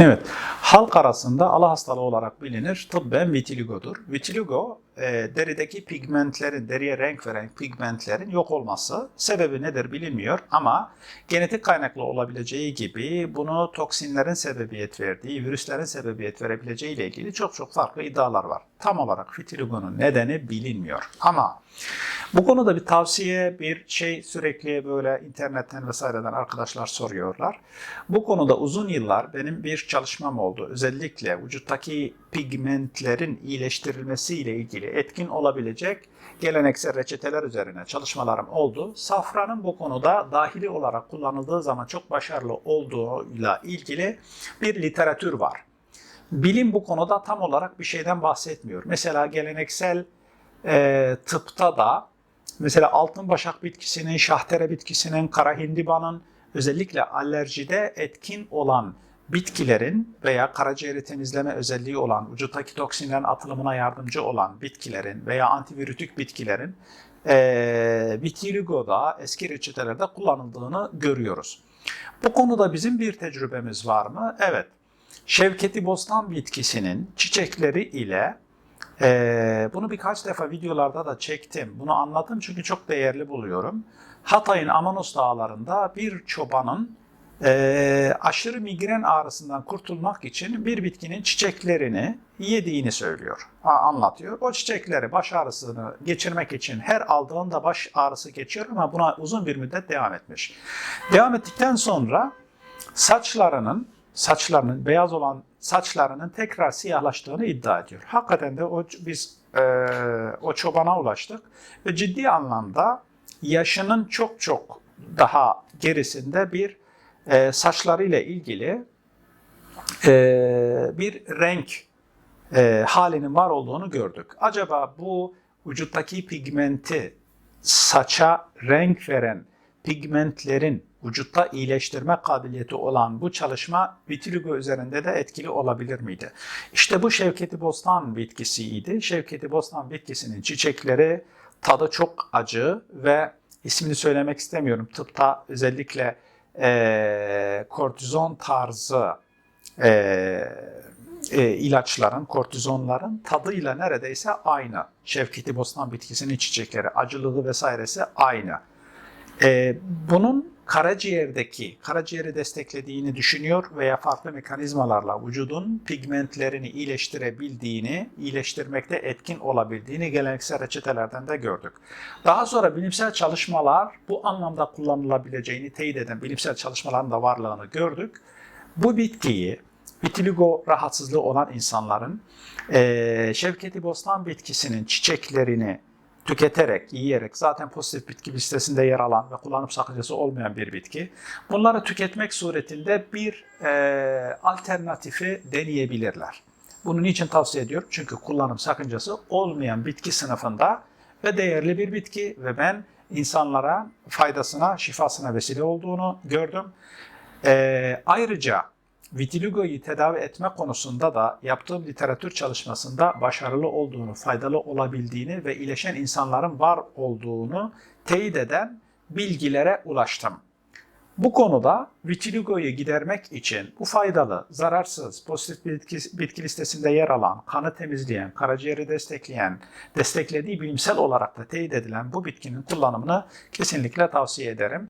Evet, halk arasında ala hastalığı olarak bilinir tıbben vitiligodur. Vitiligo, e, derideki pigmentlerin, deriye renk veren pigmentlerin yok olması. Sebebi nedir bilinmiyor ama genetik kaynaklı olabileceği gibi bunu toksinlerin sebebiyet verdiği, virüslerin sebebiyet verebileceği ile ilgili çok çok farklı iddialar var. Tam olarak vitiligonun nedeni bilinmiyor. Ama bu konuda bir tavsiye, bir şey sürekli böyle internetten vesaireden arkadaşlar soruyorlar. Bu konuda uzun yıllar benim bir çalışmam oldu. Özellikle vücuttaki pigmentlerin iyileştirilmesiyle ilgili etkin olabilecek geleneksel reçeteler üzerine çalışmalarım oldu. Safranın bu konuda dahili olarak kullanıldığı zaman çok başarılı olduğuyla ilgili bir literatür var. Bilim bu konuda tam olarak bir şeyden bahsetmiyor. Mesela geleneksel e, tıpta da mesela altın başak bitkisinin, şahtere bitkisinin, kara hindibanın özellikle alerjide etkin olan bitkilerin veya karaciğeri temizleme özelliği olan, vücuttaki toksinlerin atılımına yardımcı olan bitkilerin veya antivirütik bitkilerin e, vitiligoda eski reçetelerde kullanıldığını görüyoruz. Bu konuda bizim bir tecrübemiz var mı? Evet. Şevketi bostan bitkisinin çiçekleri ile ee, bunu birkaç defa videolarda da çektim. Bunu anlattım çünkü çok değerli buluyorum. Hatay'ın Amanos dağlarında bir çobanın e, aşırı migren ağrısından kurtulmak için bir bitkinin çiçeklerini yediğini söylüyor, anlatıyor. O çiçekleri baş ağrısını geçirmek için her aldığında baş ağrısı geçiyor ama buna uzun bir müddet devam etmiş. Devam ettikten sonra saçlarının saçlarının beyaz olan saçlarının tekrar siyahlaştığını iddia ediyor. Hakikaten de o biz e, o çobana ulaştık ve ciddi anlamda yaşının çok çok daha gerisinde bir e, saçlarıyla ilgili e, bir renk e, halinin var olduğunu gördük. Acaba bu vücuttaki pigmenti saça renk veren pigmentlerin vücutta iyileştirme kabiliyeti olan bu çalışma vitiligo üzerinde de etkili olabilir miydi? İşte bu Şevketi Bostan bitkisiydi. Şevketi Bostan bitkisinin çiçekleri tadı çok acı ve ismini söylemek istemiyorum. Tıpta özellikle eee kortizon tarzı eee e, ilaçların, kortizonların tadıyla neredeyse aynı. Şevketi Bostan bitkisinin çiçekleri, acılığı vesairesi aynı. E, bunun karaciğerdeki, karaciğeri desteklediğini düşünüyor veya farklı mekanizmalarla vücudun pigmentlerini iyileştirebildiğini, iyileştirmekte etkin olabildiğini geleneksel reçetelerden de gördük. Daha sonra bilimsel çalışmalar bu anlamda kullanılabileceğini teyit eden bilimsel çalışmaların da varlığını gördük. Bu bitkiyi vitiligo rahatsızlığı olan insanların eee Şevketi Bostan bitkisinin çiçeklerini tüketerek, yiyerek zaten pozitif bitki listesinde yer alan ve kullanım sakıncası olmayan bir bitki. Bunları tüketmek suretinde bir eee, alternatifi deneyebilirler. Bunu niçin tavsiye ediyorum? Çünkü kullanım sakıncası olmayan bitki sınıfında ve değerli bir bitki ve ben insanlara faydasına, şifasına vesile olduğunu gördüm. Ee, ayrıca vitiligoyu tedavi etme konusunda da yaptığım literatür çalışmasında başarılı olduğunu, faydalı olabildiğini ve iyileşen insanların var olduğunu teyit eden bilgilere ulaştım. Bu konuda vitiligoyu gidermek için bu faydalı, zararsız, pozitif bitki, bitki listesinde yer alan, kanı temizleyen, karaciğeri destekleyen, desteklediği bilimsel olarak da teyit edilen bu bitkinin kullanımını kesinlikle tavsiye ederim.